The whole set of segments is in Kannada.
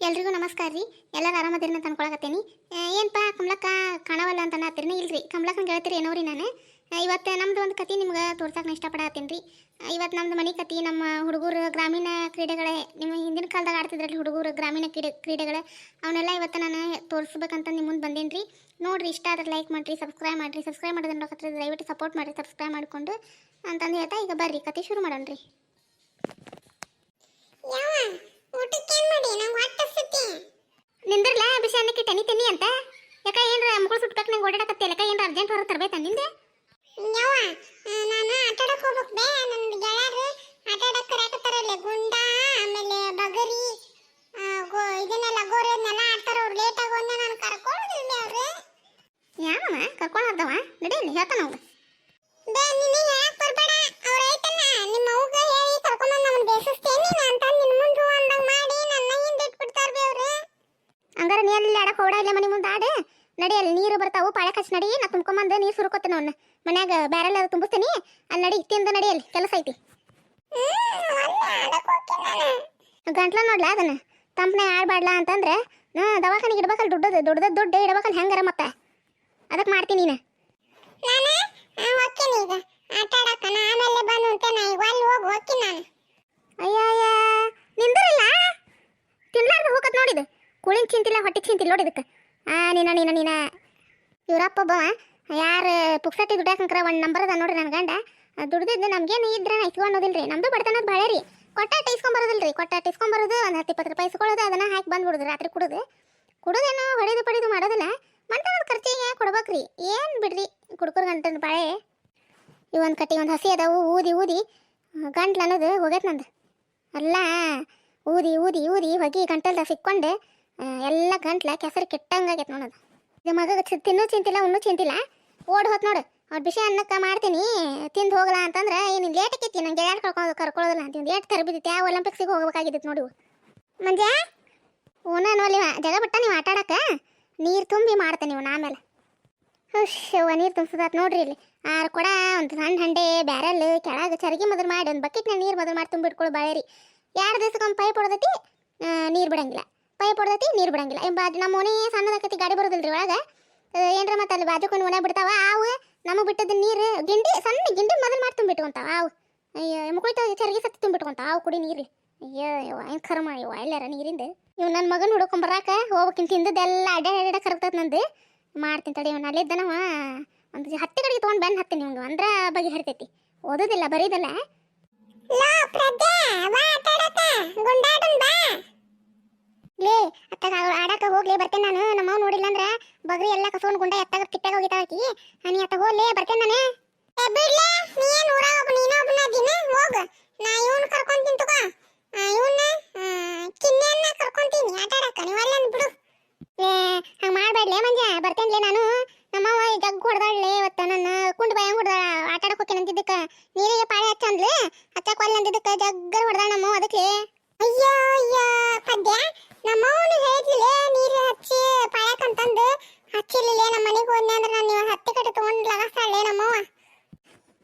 ಎಲ್ರಿಗೂ ನಮಸ್ಕಾರ ರೀ. ಎಲ್ಲರೂ ಆರಾಮದಿರಿ ಅಂತ ಅನ್ಕೊಳಕತ್ತೀನಿ. ಏನಪ್ಪ ಕಮಲಕ್ಕ ಕಾಣವಲ್ಲ ಅಂತ ಅನ್ನತ್ತೀರಿ ಇಲ್ರಿ. ಕಮಲಕ್ಕನ ಗೆಳತಿರಿ ಏನೋರಿ ನಾನು. ಆ, ಇವತ್ತು ನಮ್ದು ಒಂದು ಕತೆ ನಿಮ್ಗೆ ತೋರ್ಸಕ್ಕೆ ಇಷ್ಟಪಡತ್ತೀನಿ ರೀ. ಇವತ್ತು ನಮ್ದು ಮನೆ ಕತೆ ನಮ್ಮ ಹುಡುಗರು ಗ್ರಾಮೀಣ ಕ್ರೀಡೆಗಳೇ ನಿಮ್ಮ ಹಿಂದಿನ ಕಾಲದಾಗ ಆಡ್ತಿದ್ರಲ್ಲಿ ಹುಡುಗರು ಗ್ರಾಮೀಣ ಕ್ರೀಡೆ ಕ್ರೀಡೆಗಳು ಅವನ್ನೆಲ್ಲ ಇವತ್ತು ನಾನು ತೋರಿಸ್ಬೇಕಂತ ನಿಮ್ಮ ಮುಂದೆ ಬಂದೇನಿ ರೀ. ನೋಡಿರಿ ಇಷ್ಟ ಆದ್ರೆ ಲೈಕ್ ಮಾಡಿರಿ ಸಬ್ಸ್ಕ್ರೈಬ್ ಮಾಡಿರಿ ಸಬ್ಸ್ಕ್ರೈಬ್ ಮಾಡೋದನ್ನ ನೋಡಕತ್ರ ದಯವಿಟ್ಟು ಸಪೋರ್ಟ್ ಮಾಡಿರಿ ಸಬ್ಸ್ಕ್ರೈಬ್ ಮಾಡಿಕೊಂಡು ಅಂತಂದು ಹೇಳ್ತಾ ಈಗ ಬರ್ರಿ ಕತೆ ಶುರು ಮಾಡೋಣ ರೀ ಊಟಕ್ಕೆ ಏನು ಮಾಡಿ? ನಂಗೆ ಹೊಟ್ಟೆ ಹಸಿತಿ ನಿಂದ್ರಲ್ಲ ಬಿಸಿ ಅನ್ನಕ್ಕೆ ತನಿ ತೆನಿ ಅಂತ. ಯಾಕ ಏನ್ರ ಮಕ್ಕಳು ಸುಟ್ಬೇಕು ನಂಗೆ ಓಡಾಡಕತ್ತೆ? ಯಾಕ ಏನ್ರ ಅರ್ಜೆಂಟ್ ಹೊರಗೆ ತರಬೇಕಾ ನಿಂದೆ? ಯಾವ ನಾನು ಆಟ ಆಡಕ್ ಹೋಗ್ಬೇಕು ಬೇ. ನನ್ನ ಗೆಳೆಯರು ಆಟ ಆಡಕ್ ಕರೆಯಕತ್ತಾರಲ್ಲ. ಗುಂಡ ಆಮೇಲೆ ಬಗರಿ ಇದನ್ನೆಲ್ಲ ಗೋರಿ ಅದನ್ನೆಲ್ಲ ಆಡ್ತಾರ ಅವ್ರು. ಲೇಟ್ ಆಗಿ ಹೋದ ನಾನು ಕರ್ಕೊಳ್ಳೋದಿಲ್ಲ ಅವ್ರು? ಯಾವಮ್ಮ? ಕರ್ಕೊಂಡು ಹೋದವ ನಡೀಲಿ ಹೇಳ್ತಾನ ಅವ್ನು ಬೇ ಹೇಳಕ್ ಬರ್ಬೇಡ ಅವ್ರ ಐತಲ್ಲ ನಿಮ್ಮ ಅವ್ಗ ಹೇಳಿ ಕರ್ಕೊಂಬಂದ್ ನಮ್ಮನ್ನ ಬೇಸಸ್ತೇನಿ ಅಂತ ನಿನ್ನ ಮುಂದೆ ಅಂದಂಗ್ ಮಾಡಿ ನನ್ನ ಹಿಂದೆ ಇಟ್ಬಿಡ್ತಾರ ಬೇ ಅವ್ರು ಹಂಗಾರ ನೀ ಅಲ್ಲಿ ಆಡಕ್ಕೆ ಓಡ ಇಲ್ಲ ಮನೆ ಮುಂದೆ ಆಡು ನಡಿ ಅಲ್ಲಿ ನೀರು ಬರ್ತಾವು ಪಾಳೆ ಕಚ್ಚಿ ನಡಿ ನಾ ತುಂಬ್ಕೊಂಬಂದು ನೀರು ಸುರುಕೋತೀನಿ ಅವ್ನ. ಮನ್ಯಾಗ ಬ್ಯಾರೆಲ್ ಅದು ತುಂಬಿಸ್ತೀನಿ ಅಲ್ಲಿ ನಡಿ ತಿಂದ ನಡಿ ಅಲ್ಲಿ ಕೆಲಸ ಐತಿ. ಗಂಟ್ಲ ನೋಡ್ಲಾ ಅದನ್ನ? ತಂಪನೆ ಆಡ್ಬಾಡ್ಲಾ ಅಂತಂದ್ರೆ ನಾ ದವಾಖಾನಿಗೆ ಇಡ್ಬೇಕಲ್ಲ ದುಡ್ಡದು ದುಡ್ಡದ ದುಡ್ಡು ಇಡ್ಬೇಕಲ್ಲ ಹೆಂಗಾರ ಮತ್ತೆ? ಅದಕ್ಕೆ ಮಾಡ್ತೀನಿ ನೀನು. ನಾನು? ಹೋಗ್ತೀನಿ ಈಗ. ಆಟ ನಾ ಆಮೇಲೆ ಬಂದು ಅಂತ ನಾ ಈಗ ಅಲ್ಲಿ ಹೋಗಿ ಹೋಗ್ತೀನಿ ನಾನು. ಅಯ್ಯ ಅಯ್ಯ ನಿಂದಿರಲ್ಲ? ತಿನ್ಲಾರ್ದು ಹೋಗತ್ ನೋಡಿದ ಕುಳಿನ ಚಿಂತಿಲ್ಲ ಹೊಟ್ಟೆ ಚಿಂತಿಲ್ಲ ನೋಡಿದಕ್ಕೆ ಆ, ನೀನ ನೀನ ನೀನ. ಇವ್ರಪ್ಪ ಒಬ್ಬವ. ಯಾರು ಪುಕ್ಸಟ್ಟಿ ದುಡ್ಡಾಕಂಕ್ರ ಒಂದು ನಂಬರ್ ಅದ ನೋಡ್ರಿ ನನ್ನ ಗಂಡ. ದುಡ್ದಿದ್ದು ನಮ್ಗೇನು ಇದ್ರೆ ಇಸ್ಕೊಳೋದಿಲ್ರಿ ನಮ್ದು ಬಡತನದ ಭಾಳ ರೀ ಕೊಟ್ಟಾಟ ಇಸ್ಕೊಂಬರೋದಿಲ್ರಿ. ಕೊಟ್ಟಾಟ ಇಸ್ಕೊಂಬರೋದು, ಒಂದು ಹತ್ತು ಇಪ್ಪತ್ತು ರೂಪಾಯಿ ಇಸ್ಕೊಳ್ಳೋದು, ಅದನ್ನು ಹಾಕಿ ಬಂದ್ಬಿಡುದು, ರಾತ್ರಿ ಕುಡುದು. ಕುಡುದೇನೋ ಹೊಡೆದು ಪಡೆದು ಮಾಡೋದಿಲ್ಲ. ಮಂತನದ ಖರ್ಚಿಗೆ ಕೊಡ್ಬೇಕ್ರಿ. ಏನು ಬಿಡ್ರಿ ಕುಡ್ಕುರ್ ಗಂಟನ ಬಾಳೆ. ಇವೊಂದು ಕಟ್ಟಿ, ಒಂದು ಹಸಿ ಅದಾವು, ಊದಿ ಊದಿ. ಗಂಟ್ಲು ಅನ್ನೋದು ಹೋಗೈತೆ ನಂದು. ಅಲ್ಲ, ಊದಿ ಊದಿ ಊದಿ, ಹೊಗಿ ಗಂಟಲ್ದಾಗ ಸಿಕ್ಕೊಂಡು ಎಲ್ಲ ಗಂಟ್ಲ ಕೆಸರು ಕೆಟ್ಟಂಗಾಗೈತೆ ನೋಡೋದು ಇದು ಮಗ ತಿನ್ನೂ ಚಿಂತಿಲ್ಲ, ಉಣ್ಣು ಚಿಂತಿಲ್ಲ. ಓಡ್ ಹೋತ್ ನೋಡು. ಅವ್ರು ಬಿಸಿ ಅನ್ನಕ್ಕೆ ಮಾಡ್ತೀನಿ, ತಿಂದು ಹೋಗಲ್ಲ ಅಂತಂದ್ರೆ ಏನು ಲೇಟ್ ಆಕೈತಿ, ನಂಗೆ ಯಾರು ಕರ್ಕೊಂಡು ಕರ್ಕೊಳ್ಳೋದಿಲ್ಲ ಅಂತ ಲೇಟ್ ತರಬಿದ್ದಿತ್ತು ಯಾವ ಒಲಿಂಪಿಕ್ಸಿಗೆ ಹೋಗಬೇಕಾಗಿತ್ತು ನೋಡಿ. ಮಂಜ ಓನ ನೋಲಿವ ಜಗ ಬಿಟ್ಟ ನೀವು ಆಟ ಆಡಕ್ಕೆ ನೀರು ತುಂಬಿ ಮಾಡ್ತೇನೆ ನೀವು ಆಮೇಲೆ ಹುಶ್ಯವ್ವ ನೀರು ತುಂಬಿಸದಾತ್ ನೋಡ್ರಿ ಇಲ್ಲಿ. ಆರು ಕೊಡ, ಒಂದು ಸಣ್ಣ ಹಂಡೆ, ಬ್ಯಾರಲ್, ಕೆಳಗೆ ಚರಗಿ ಮೊದಲು ಮಾಡಿ, ಒಂದು ಬಕೆಟ್ನ ನೀರು ಮೊದಲು ಮಾಡಿ ತುಂಬಿಟ್ಕೊಳ್ಳೋ ಬಾಳೆರಿ. ಎರಡು ದಿವಸಕ್ಕೊಮ್ಮೆ ಪೈಪ್ ಹೊಡೆದೈತಿ? ನೀರು ಬಿಡಂಗಿಲ್ಲ. ಪೈಪ್ ಹೊಡೆದೈತಿ ನೀರು ಬಿಡಂಗಿಲ್ಲ ಎಂಬ ನಮ್ಮ ಮನೆ ಸಣ್ಣದಕ್ಕತಿ ಗಾಡಿ ಬರೋದಿಲ್ರಿ ಒಳಗೆ ಏನ್ರ ಮತ್ತೆ ಅಲ್ಲಿ ಬಾಜುಕೊಂಡು ಮನೆ ಬಿಡ್ತಾವ ಆವು ನಮಗೆ ಬಿಟ್ಟದ ನೀರು ಗಿಂಡಿ ಸಣ್ಣ ಗಿಂಡಿ ಮೊದಲು ಮಾಡಿ ತುಂಬಿಟ್ಕೊಂತಾವ ಆವು ಅಯ್ಯೋ ಮುಕ್ಕಳಿತ ಚರಗಿ ಸತ್ತು ತುಂಬಿಟ್ಕೊಂತಾವ ಆವು ಕುಡಿ ನೀರು ಅಯ್ಯೋ ಯವ್ವ ಏನು ಕರ್ಮ ಯವ್ವ ಎಲ್ಲಾರ ನೀರಿಂದ ಇವ್ ನನ್ನ ಮಗನ ಹುಡ್ಕೊಂಬರಾಕ ಹೋಗ್ಬೇಕಿನ್ ತಿಂದದ್ದೆಲ್ಲ ಅಡ್ಡ ಅಡ್ಡ ಕರಗ್ತದ ನಂದು ಮಾಡ್ತೀನಿ ತಡಿ ಅವ್ನು ಅಲ್ಲಿದ್ದ ನಾವು ಒಂದು ಹತ್ತಿ ಕಡೆಗೆ ತೊಗೊಂಡು ಬಂದು ಹತ್ತೀನಿ ನಿಮ್ಗೆ ಅಂದ್ರೆ ಬಗೆ ಹರಿತೈತಿ ಓದೋದಿಲ್ಲ ಬರೀದಲ್ಲ ಲೋ ಪ್ರಜ್ಞೆ ಬಾ ಆಟ ಆಡಕ್ಕ ಗುಂಡಾಟನ್ ಬಾ ಲೇ ಅತ್ತಾಗ ಆಡಾಕ ಹೋಗ್ಲಿ ಬರ್ತೇನೆ ನಾನು. ನಮ್ಮವ್ ನೋಡಿಲ್ಲ ಅಂದ್ರೆ ಬಗ್ರಿ ಎಲ್ಲ ಕಸೋನ್ ಗುಂಡ ಎತ್ತಾಗ ತಿಪ್ಪಾಗ ಹೋಗಿತಾವಕಿ ನೀ ಅತ್ತ ಹೋಗ್ಲೇ ಬರ್ತೇನೆ ನಾನು. ಏ ಬಿಡ್ಲೆ ನೀ ಏನು ಊರಾಗ ಒಬ್ಬ ನೀನ ಒಬ್ಬನ ದಿನ ಹೋಗ. ನಾ ಇವನ್ ಕರ್ಕೊಂತೀನಿ ತಗೋ. ಇವನ್ನ ಕಿನ್ನೆಯನ್ನ ಕರ್ಕೊಂತೀನಿ ಆಟ ಆಡಕ್ಕ. ನೀವು ಅಲ್ಲ ಬಿಡು ಏ ಹಂಗೆ ಮಾಡಬೇಡ್ಲೇ ಮಂಜ. ಬರ್ತೇನ್ಲೇ ನಾನು. ನಮ್ಮವ್ವ ಜಗ್ ಹೊಡೆದಾಳ್ಲೆ ಇವತ್ತ ನನ್ನ ಕುಂಡ್ ಭಯ ಹೊಡೆದಾಳ. ಆಟ ಆಡಕ್ ಹೋಗ್ತೇನೆ ಅಂತಿದ್ದಕ್ಕೆ ನೀರಿಗೆ ಪಾಳೆ ಹಚ್ಚಂದ್ಲೆ? ಹಚ್ಚಕ್ ಒಲ್ಲ ಅಂತಿದ್ದಕ್ಕೆ ಜಗ್ಗರ್ ಹೊಡ್ದಾಳ ನಮ್ಮವ್ವ ಅದಕ್ಕೆ. ಅಯ್ಯೋ ಅಯ್ಯೋ ಪದ್ಯ. ನಮ್ಮವನು ಹೇಳಿದ್ಲಿಲ್ಲ ನೀರು ಹಚ್ಚಿ ಪಾಯಕಂತಂದು ಹಚ್ಚಿರ್ಲಿಲ್ಲ ನಮ್ಮ ಮನೆಗೆ ಹೋದ್ನೆ ಅಂದ್ರೆ ನಾನು ನೀವು ಹತ್ತಿ ಕಡೆ ತಗೊಂಡು ಲಗಸ್ತಾಳೆ ನಮ್ಮವ್ವ.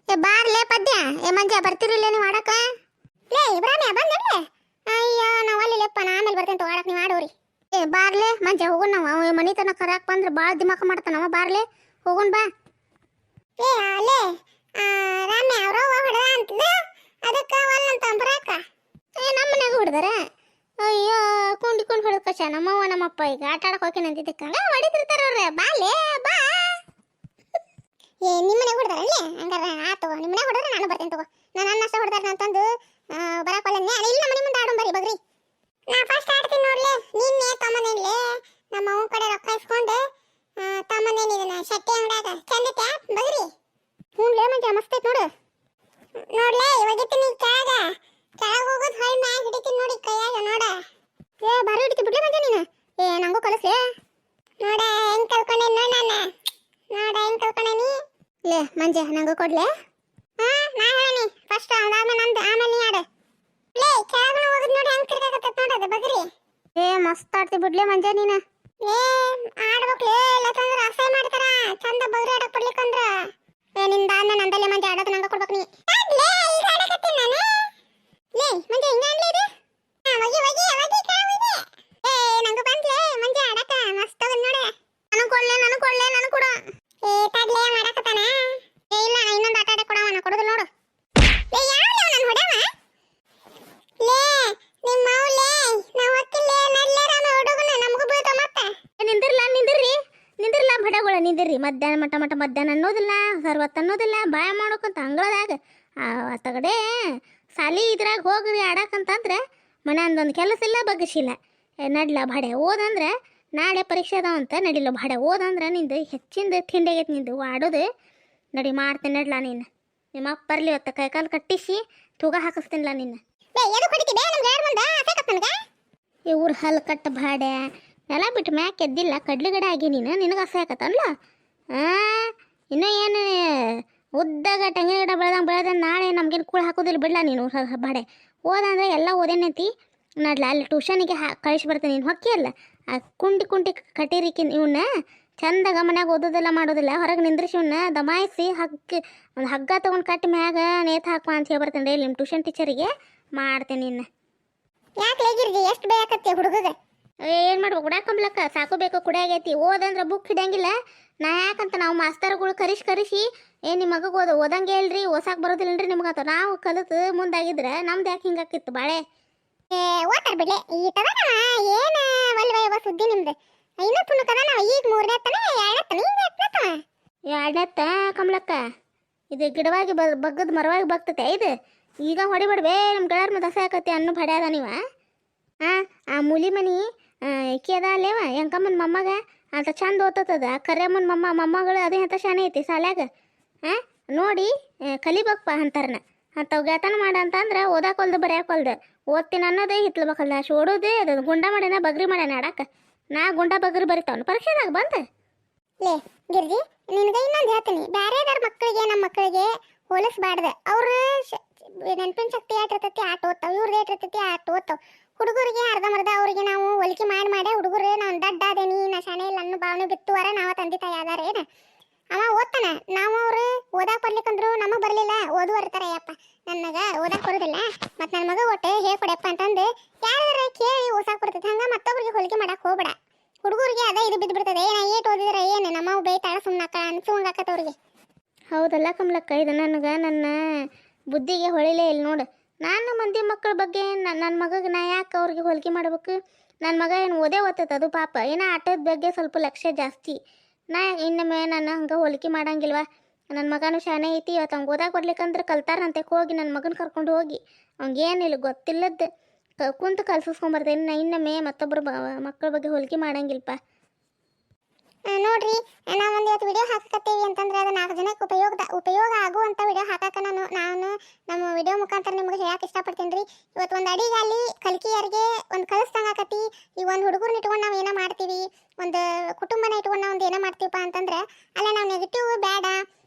ಏ ಬಾರ್ಲೆ ಪದ್ಯ. ಏ ಮಂಜ ಬರ್ತಿರಿಲ್ಲ ನೀವು ಆಡಕ? ಲೇ ಇಬ್ರಾಹಿಂ ಬಂದಡ್ಲೆ ಅಯ್ಯೋ ನಾವು ಅಲ್ಲಿಲ್ಲಪ್ಪ ನಾ ಆಮೇಲೆ ಬರ್ತೇನೆ ತಗೊಳಕ್ ನೀವು ಆಡೋರಿ ಏ ಬಾರ್ಲೆ ಮಂಜ ಹೋಗೋಣ ನಾವು. ಅವ ಮನೆ ತನಕ ಕರಾಕ್ ಬಂದ್ರೆ ಭಾಳ ದಿಮಾಕ ಮಾಡ್ತಾನವ ಬಾರ್ಲೆ ಹೋಗೋಣ ಬಾ. ಏ ಅಲ್ಲೇ ರಾಮೆ ಅವ್ರವ್ವ ಹೊಡೆದ ಅಂತದ ಅದಕ್ಕೆ ಒಲ್ಲಂತ ಬರಾಕ ಏ ನಮ್ಮ ಮನ್ಯಾಗ ಹೊಡೆದಾರ ಅಯ್ಯೋ ಕುಂಡಿಕೊಂಡು ನಮ್ಮವ್ವ, ನಮ್ಮಪ್ಪ ಈಗ ಆಟ ಆಡಕ್ ಹೋಗಿ ನಂದಿದ್ದಕ್ಕೆ ಹಂಗ ಹೊಡಿತಿರ್ತಾರ ಅವ್ರೆ. ಬಾಲೆ ಬಾ. ಏ ನಿಮ್ಮನೆ ಹೊಡ್ದಾರಲ್ಲೇ ಹಂಗಾರ ಆತು ನಿಮ್ಮನೆ ಹೊಡೆದ್ರೆ ನಾನು ಬರ್ತೇನೆ ತಗೋ. ನಾನು ಅನ್ನ ಅಷ್ಟ ಹೊಡೆದಾರ ಅಂತಂದು ಮಂಜೆ ನಂಗೆ ಕೊಡ್ಲೆ ಹಾ ನಾ ಹೇಳಿ ಫಸ್ಟ್ ಅದಾದ್ಮೇಲೆ ನಂದು ಆಮೇಲೆ ನೀ ಆಡ ಲೇ ಕೆಳಗನ ಹೋಗದ್ ನೋಡಿ ಹೆಂಗ್ ತಿರ್ಗಾಕತ್ತ ನೋಡದ ಬಗ್ರಿ ಏ ಮಸ್ತ್ ಆಡ್ತಿ ಬಿಡ್ಲೆ ಮಂಜೆ ನೀನ ಏ ಆಡ್ಬೇಕು ಲೇ ಇಲ್ಲಂದ್ರ ಅಸಹ್ಯ ಮಾಡ್ತಾರ ಚಂದ ಬಗ್ರಿ ಆಡಕ್ ಕೊಡ್ಲಿಕ್ಕಂದ್ರ ಏ ನಿಂದ ಆದ್ಮೇಲೆ ನಂದಲ್ಲೇ ಮಂಜೆ ಆಡೋದು ನಂಗೆ ಕೊಡ್ಬೇಕು ನೀ ಲೇ ಮಂಜೆ ಹಿಂಗ ಅನ್ಲೇ ಇದು ಹೋಗಿ ಏ ನಂಗೆ ಬಂದ್ಲೇ ಮಂಜೆ ಆಡಕ ಮಸ್ತ್ ಹೋಗದ್ ನೋಡ ನನಗೆ ಕೊಡ್ಲೆ ನನಗೆ ಕೊಡ್ಲೆ ನನಗೆ ಬಾಯ ಮಾಡೋಕಂತ ಅಂಗಳದಾಗ ಆ ತಗಡೆ ಸಾಲಿ ಇದ್ರಾಗ ಹೋಗ್ರಿ ಆಡಕ್ಕಂತಂದ್ರೆ ಮನೆಯಂದೊಂದು ಕೆಲಸ ಇಲ್ಲ ಬಗ್ಗಿಸಿಲ್ಲ ನಡ್ಲ ಬಾಡೆ ಓದಂದ್ರೆ ನಾಳೆ ಪರೀಕ್ಷೆ ಅದಾವಂತ ನಡಿಲ್ಲ ಬಾಡೆ ಓದಂದ್ರೆ ನಿಂದು ಹೆಚ್ಚಿಂದ ತಿಂಡಿ ಆಗೈತೆ ನಿಂದು ಆಡೋದು. ನಡಿ ಮಾಡ್ತೇನೆ ನಡ್ಲ ನೀನು. ನಿಮ್ಮ ಅಪ್ಪರ್ಲಿ ಹೊತ್ತ ಕೈಕಾಲು ಕಟ್ಟಿಸಿ ತೂಗ ಹಾಕಿಸ್ತೀನಿಲ್ಲ ನಿನ್ನ. ಇವ್ರ ಹಲ್ ಕಟ್ಟ ಬಾಡೆ ನೆಲ ಬಿಟ್ಟು ಮ್ಯಾಕ್ ಎದ್ದಿಲ್ಲ ಕಡ್ಲಿಗಡೆ ಗಿಡ ಆಗಿ ನೀನು ನಿನಗೆ ಅಸಹ್ಯ ಆಕತ್ತಲ್ಲ ಆ ಇನ್ನೂ ಏನು ಉದ್ದಾಗ ತೆಂಗಿನ ಗಿಡ ಬೆಳೆದಂಗೆ ಬೆಳೆದ ನಾಳೆ ನಮ್ಗೇನು ಕೂಳು ಹಾಕೋದಿಲ್ಲ ಬಿಡ್ಲ ನೀನು ಬಾಡೆ. ಓದಂದ್ರೆ ಎಲ್ಲ ಓದೇನೈತಿ? ನಡ್ಲ ಅಲ್ಲಿ ಟ್ಯೂಷನಿಗೆ ಹಾ, ಕಳಿಸಿ ಬರ್ತೀನಿ, ನೀನು ಹೊಕ್ಕಿಯಲ್ಲ ಆ ಕುಂಟಿ ಕುಂಟಿ ಕಟೀರಿಕಿ ಇವನ್ನ ಚಂದಾಗ ಮನ್ಯಾಗ ಓದೋದಿಲ್ಲ ಮಾಡೋದಿಲ್ಲ, ಹೊರಗೆ ನಿಂದ್ರಿಸಿ ಇವನ್ನ ದಮಾಯಿಸಿ ಹಗ್ಗ, ಒಂದು ಹಗ್ಗ ತೊಗೊಂಡು ಕಟ್ಟಿ ಮ್ಯಾಗ ನೇತು ಹಾಕುವ ಅಂತ ಹೇಳಿ ಬರ್ತೀನಿ ರೀ ನಿಮ್ಮ ಟ್ಯೂಷನ್ ಟೀಚರಿಗೆ ಮಾಡ್ತೀನಿ ನಿನ್ನ ಯಾಕೆ ಲೇಗಿರ್ದಿ? ಎಷ್ಟು ಬೇಕತ್ತೆ ಹುಡುಗಗೆ? ಏನು ಮಾಡ್ಬೇಕು? ಕುಡ್ಯಾಕಂಬ್ಲಕ್ಕ ಸಾಕು ಬೇಕು ಕುಡಿಯಾಗೈತಿ ಓದಂದ್ರೆ ಬುಕ್ ಹಿಡಿಯಂಗಿಲ್ಲ. ನಾ ಯಾಕಂತ ನಾವು ಮಾಸ್ತರ್ಗಳು ಕರಿಸಿ ಕರಿಸಿ ಏ ನಿಮ್ಮ ಮಗಗೆ ಓದ ಓದಂಗೆ ಹೇಳ್ರಿ ಓಸಾಕ್ ಬರೋದಿಲ್ಲನ್ರಿ ನಿಮ್ಗೆ ಅಂತ. ನಾವು ಕಲಿತು ಮುಂದಾಗಿದ್ರೆ ನಮ್ದು ಯಾಕೆ ಹಿಂಗಾಕಿತ್ತು ಬಾಳೆ? ಏ ಓತಾರ ಬಿಡ್ಲೆ. ಈ ತದ ಏನ ವಲ್ವಯವ ಸುದ್ದಿ ನಿಮ್ದು? ಇನ್ನೂ ತುಣುಕದ ನಾವು ಈಗ ಮೂರನೇ ತನ ಎರಡನೇ ತನ ಹಿಂಗೆ ಎತ್ತವ ಎರಡನೇತ್ತ ಕಮಲಕ್ಕ ಇದು ಗಿಡವಾಗಿ ಬ ಬಗ್ಗದ ಮರವಾಗಿ ಬಗ್ತತೆ ಇದು ಈಗ ಹೊಡಿಬಡ್ಬೇ ನಮ್ಮ ಗೆಳರ್ ಮತ್ತೆ ದಸ ಹಾಕತ್ತೆ ಅನ್ನು ಬಡ್ಯಾದ ನೀವ. ಹಾಂ ಆ ಮೂಲಿ ಮನಿ ಅದ ಅಲ್ಲೇವ? ಎಂಕಮ್ಮನ ಮೊಮ್ಮಗ? ಅಂತ ಚಂದ ಓದ್ತದ ಕರೆಮ್ಮನ ಮೊಮ್ಮ, ಮೊಮ್ಮಗಳು ಅದೇ ಅಂತ ಶಾನೆ ಐತಿ ಸಾಲ್ಯಾಗ. ಹಾಂ ನೋಡಿ ಕಲಿಬೇಕಪ್ಪ ಅಂತಾರನ. ಅಂತ ಗ್ಯಾತನ ಮಾಡ ಅಂತಂದ್ರೆ ಓದಾಕೊಲ್ದು ಬರೆಯಾಕೊಲ್ದು ಓದ್ತೀನಿ ಅನ್ನೋದೇ ಹಿತ್ಲಬೇಕಲ್ದ ಅಷ್ಟು ಓಡೋದೇ ಅದು ಗುಂಡ ಮಾಡ್ಯಾನ, ಬಗ್ರಿ ಮಾಡ್ಯಾನ ಆಡಕ್ಕ ನಾ ಗುಂಡ, ಬಗ್ರಿ ಬರಿತಾವನು. ಪರೀಕ್ಷೆದಾಗ ಬಂತ ಲೇ, ಗಿರ್ಜಿ, ನಿನಗೆ ಇನ್ನೊಂದು ಹೇಳ್ತೀನಿ. ಬೇರೆದಾರ ಮಕ್ಕಳಿಗೆ ನಮ್ಮ ಮಕ್ಕಳಿಗೆ ಹೋಲಿಸ್ಬಾರ್ದು. ಅವ್ರ ನೆನಪಿನ ಶಕ್ತಿ ಆಟಿರ್ತೈತಿ ಆಟ ಓದ್ತಾವ. ಇವ್ರದ್ದು ಏಟಿರ್ತೈತಿ ಆಟ ಓದ್ತಾವ. ಹುಡುಗರಿಗೆ ಅರ್ಧಂಬರ್ಧ ಅವರಿಗೆ ನಾವು ಹೋಲಿಕೆ ಮಾಡಿ ಮಾಡಿ ಹುಡುಗರು, ನಾನು ದಡ್ಡ ಅದೇನಿ ನಾ ಶಾಣೆ ಇಲ್ಲ ಅನ್ನೋ ಭಾವನೆ ಬಿತ್ತುವರ ನಾವು ತಂದೆ ತಾಯಿ ಅದಾರ ಏನ? ಅವ ಓದ್ತಾನ. ನಾವು ಅವರು ಓದಾಕ್ ಬರ್ಲಿಕ್ಕಂದ್ರು ನಮಗೆ ಬರಲಿಲ್ಲ ಓದುವರ್ತಾರೆ ಯಪ್ಪ. ನನಗ ಓದಾಕ್ ಬರೋದಿಲ್ಲ, ಮತ್ತೆ ನನ್ನ ಮಗ ಒಟ್ಟು ಹೇಳ್ಕೊಡಪ್ಪ ಅಂತಂದು ಯಾರಾದ್ರೆ ಕೇಳಿ ಓಸಾಕ್ ಬರ್ತೈತೆ ಹಂಗೆ ಮತ್ತೊಬ್ರಿಗೆ ಹೋಲಿಕೆ ಮಾಡಕ್ಕೆ ಹೋಗ್ಬೇಡ. ಹುಡುಗರಿಗೆ ಅದ ಇದು ಬಿದ್ದು ಬಿಡ್ತದೆ ಏನ ಏಟ್ ಓದಿದ್ರೆ ಏನು? ನಮ್ಮವು ಬೈತಾಳ ಸುಮ್ಮನಾಕ ಅನ್ಸುವಂಗಾಕತ್ತ ಅವ್ರಿಗೆ. ಹೌದಲ್ಲ ಕಮಲಕ್ಕ ಇದು ನನಗೆ ನನ್ನ ಬುದ್ಧಿಗೆ ಹೊಳಿಲೇ ಇಲ್ಲ ನೋಡು. ನಾನು ಮಂದಿ ಮಕ್ಕಳ ಬಗ್ಗೆ ನನ್ನ ಮಗಗೆ ನಾ ಯಾಕೆ ಅವ್ರಿಗೆ ಹೋಲಿಕೆ ಮಾಡ್ಬೇಕು? ನನ್ನ ಮಗ ಏನು ಓದೇ ಓದ್ತೈತೆ ಅದು ಪಾಪ. ಏನೋ ಆಟದ ಬಗ್ಗೆ ಸ್ವಲ್ಪ ಲಕ್ಷ್ಯ ಜಾಸ್ತಿ. ನಾ ಇನ್ನೊಮ್ಮೆ ನಾನು ಹಂಗೆ ಹೋಲಿಕೆ ಮಾಡಂಗಿಲ್ವ? ನನ್ನ ಮಗನೂ ಶಾನೆ ಐತಿ ಇವತ್ತು ಹಂಗೆ ಓದಾಗ ಬರ್ಲಿಕ್ಕಂದ್ರೆ ಕಲ್ತಾರಂತೆ, ಹೋಗಿ ನನ್ನ ಮಗನ ಕರ್ಕೊಂಡು ಹೋಗಿ. ಅವಂಗೇನಿಲ್ಲ ಗೊತ್ತಿಲ್ಲದ. ಕ ಕುಂತು ಕಲ್ಸಿಸ್ಕೊಂಬರ್ತೇನೆ ನಾ ಇನ್ನೊಮ್ಮೆ ಮತ್ತೊಬ್ಬರು ಮಕ್ಕಳ ಬಗ್ಗೆ ಹೋಲಿಕೆ ಮಾಡಂಗಿಲ್ಪ. ನೋಡ್ರಿ ನಾವೊಂದು ಇವತ್ತು ವಿಡಿಯೋ ಹಾಕಕತ್ತೀವಿ ಅಂತಂದ್ರೆ ಅದು ನಾಲ್ಕು ಜನಕ್ಕೆ ಉಪಯೋಗ ಉಪಯೋಗ ಆಗುವಂಥ ವಿಡಿಯೋ ಹಾಕಕ್ಕೆ ನಾನು ನಾನು ವಿಡಿಯೋ ಮುಖಾಂತರ ನಿಮ್ಗೆ ಹೇಳಕ್ಕೆ ಇಷ್ಟಪಡ್ತೀನಿ ರೀ. ಇವತ್ತು ಒಂದು ಅಡಿಗಾಲಿ ಕಲ್ಕಿಯರಿಗೆ ಒಂದು ಕಲಿಸ್ದಂಗೆ ಆಕತಿ ಈ ಒಂದು ಹುಡುಗರ್ನ ಇಟ್ಕೊಂಡು ನಾವು ಏನೋ ಮಾಡ್ತೀವಿ. ಒಂದು ಕುಟುಂಬನ ಇಟ್ಕೊಂಡು ನಾವು ಒಂದು ಏನೋ ಮಾಡ್ತೀವಪ್ಪ ಅಂತಂದ್ರೆ, ಅಲ್ಲ ನಾವು ನೆಗೆಟಿವ್ ಬೇಡ.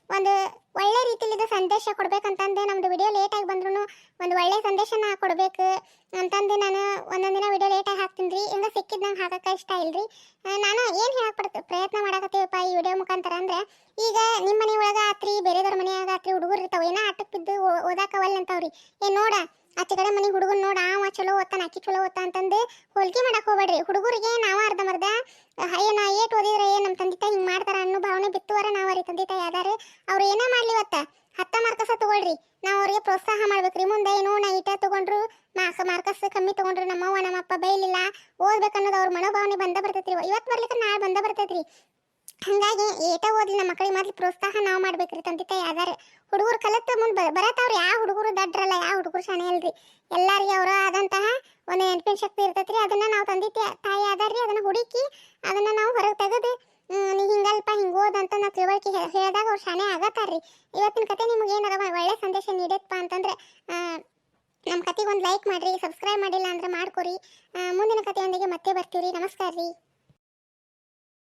ಒಂದು ಒಳ್ಳೆ ರೀತಿಲಿದ ಸಂದೇಶ ಕೊಡ್ಬೇಕಂತಂದು ನಮ್ದು ವಿಡಿಯೋ ಲೇಟಾಗಿ ಬಂದ್ರೂ ಒಂದು ಒಳ್ಳೆ ಸಂದೇಶನ ಕೊಡಬೇಕು ಅಂತಂದು ನಾನು ಒಂದೊಂದು ದಿನ ವಿಡಿಯೋ ಲೇಟಾಗಿ ಹಾಕ್ತೀನಿ ರೀ ಹಿಂಗೆ ಸಿಕ್ಕಿದ್ದಂಗೆ ಹಾಕಕ್ಕೆ ಇಷ್ಟ ಇಲ್ರಿ. ನಾನು ಏನು ಹೇಳಕ್ ಪ್ರಯತ್ನ ಮಾಡಕತ್ತೀವಪ್ಪ ಈ ವಿಡಿಯೋ ಮುಖಾಂತರ ಅಂದ್ರೆ, ಈಗ ನಿಮ್ಮ ಮನೆ ಆತ್ರಿ, ಬೇರೆದವ್ರ ಮನೆಯಾಗ ಆತ್ರಿ ಹುಡುಗರು ಇರ್ತಾವೆ ಏನೋ ಆಟಕ್ಕೆ ಬಿದ್ದು ಓದಾಕವಲ್ಲ ಅಂತವ್ರಿ ಏ, ನೋಡ ಆಚೆ ಕಡೆ ಮನೆ ಹುಡುಗನ್ ನೋಡ ಅವ ಚಲೋ ಓದ್ತಾನ ಆಕಿ ಚಲೋ ಓದ್ತಾ ಅಂತಂದು ಹೋಲಿಕೆ ಮಾಡಕ್ ಹೋಗ್ಬೇಡ್ರಿ. ಹುಡುಗರಿಗೆ ನಾವ ಅರ್ಧ ಅರ್ಧಂಬರ್ಧ ಏನ ಏಟ್ ಓದಿದ್ರೆ ಏ ನಮ್ಮ ತಂದೆ ತಾಯಿ ಹಿಂಗ್ ಮಾಡ್ತಾರ ಅನ್ನೋ ಭಾವನೆ ಬಿತ್ತುವರ ನಾವರಿ ತಂದೆ ತಾಯಿ ಅದಾರೆ. ಅವ್ರು ಏನೇ ಮಾಡ್ಲಿ ಇವತ್ತ? ಹತ್ತ ಮಾರ್ಕಸ ತಗೊಳ್ರಿ. ನಾವು ಅವ್ರಿಗೆ ಪ್ರೋತ್ಸಾಹ ಮಾಡ್ಬೇಕ್ರಿ. ಮುಂದೆ ಏನು ನಾ ಇಟ ತಗೊಂಡ್ರು ಮಾರ್ಕ್ ಮಾರ್ಕಸ್ ಕಮ್ಮಿ ತಗೊಂಡ್ರು, ನಮ್ಮವ್ವ, ನಮ್ಮಪ್ಪ ಬೈಲಿಲ್ಲ, ಓದ್ಬೇಕನ್ನೋದು ಅವ್ರ ಮನೋಭಾವನೆ ಬಂದ ಬರ್ತೈತ್ರಿ. ಇವತ್ತು ಬರ್ಲಿಕ್ಕೆ ನಾಳೆ ಬಂದ ಬರ್ತೈತ್ರಿ. ಹಂಗಾಗಿ ಏಟ ಓದ್ಲಿ ನಮ್ಮ ಮಕ್ಕಳಿಗೆ ಮೊದ್ಲು ಪ್ರೋತ್ಸಾಹ ನಾವು ಮಾಡ್ಬೇಕ್ರಿ ತಂದೆ ತಾಯಿ ಅದಾರೆ. ಹುಡುಗರು ಕಲಿತ ಮುಂದೆ ಬರತಾವ್ರಿ. ಯಾವ ಹುಡುಗರು ದಡ್ರಲ್ಲ, ಯಾವ ಹುಡುಗರು ಶಾಣೆ ಅಲ್ರಿ. ಎಲ್ಲರಿಗೆ ಅವರ ಆದಂತಹ ಒಂದು ನೆನಪಿನ ಶಕ್ತಿ ಇರ್ತೈತ್ರಿ. ಅದನ್ನ ನಾವು ತಂದೆ ತಾಯಿ ಅದಾರ್ರಿ. ಅದನ್ನ ಹುಡುಕಿ ಅದನ್ನ ನಾವು ಹೊರಗೆ ತೆಗೆದು ನೀ ಹಿಂಗಲ್ಪ ಹಿಂಗೆ ಓದಂತ ನಾವು ತಿಳುವಳಿಕೆ ಹೇಳಿದಾಗ ಅವ್ರು ಶಾಣೆ ಆಗತ್ತಾರ್ರಿ. ಇವತ್ತಿನ ಕತೆ ನಿಮ್ಗೆ ಏನಾರ ಒಳ್ಳೆ ಸಂದೇಶ ನೀಡತ್ತಪ್ಪ ಅಂತಂದ್ರೆ ನಮ್ಮ ಕತೆಗೆ ಒಂದು ಲೈಕ್ ಮಾಡಿರಿ ಸಬ್ಸ್ಕ್ರೈಬ್ ಮಾಡಿಲ್ಲ ಅಂದ್ರೆ ಮಾಡ್ಕೊರಿ. ಮುಂದಿನ ಕತೆಯೊಂದಿಗೆ ಮತ್ತೆ ಬರ್ತೀವಿ ನಮಸ್ಕಾರ ರೀ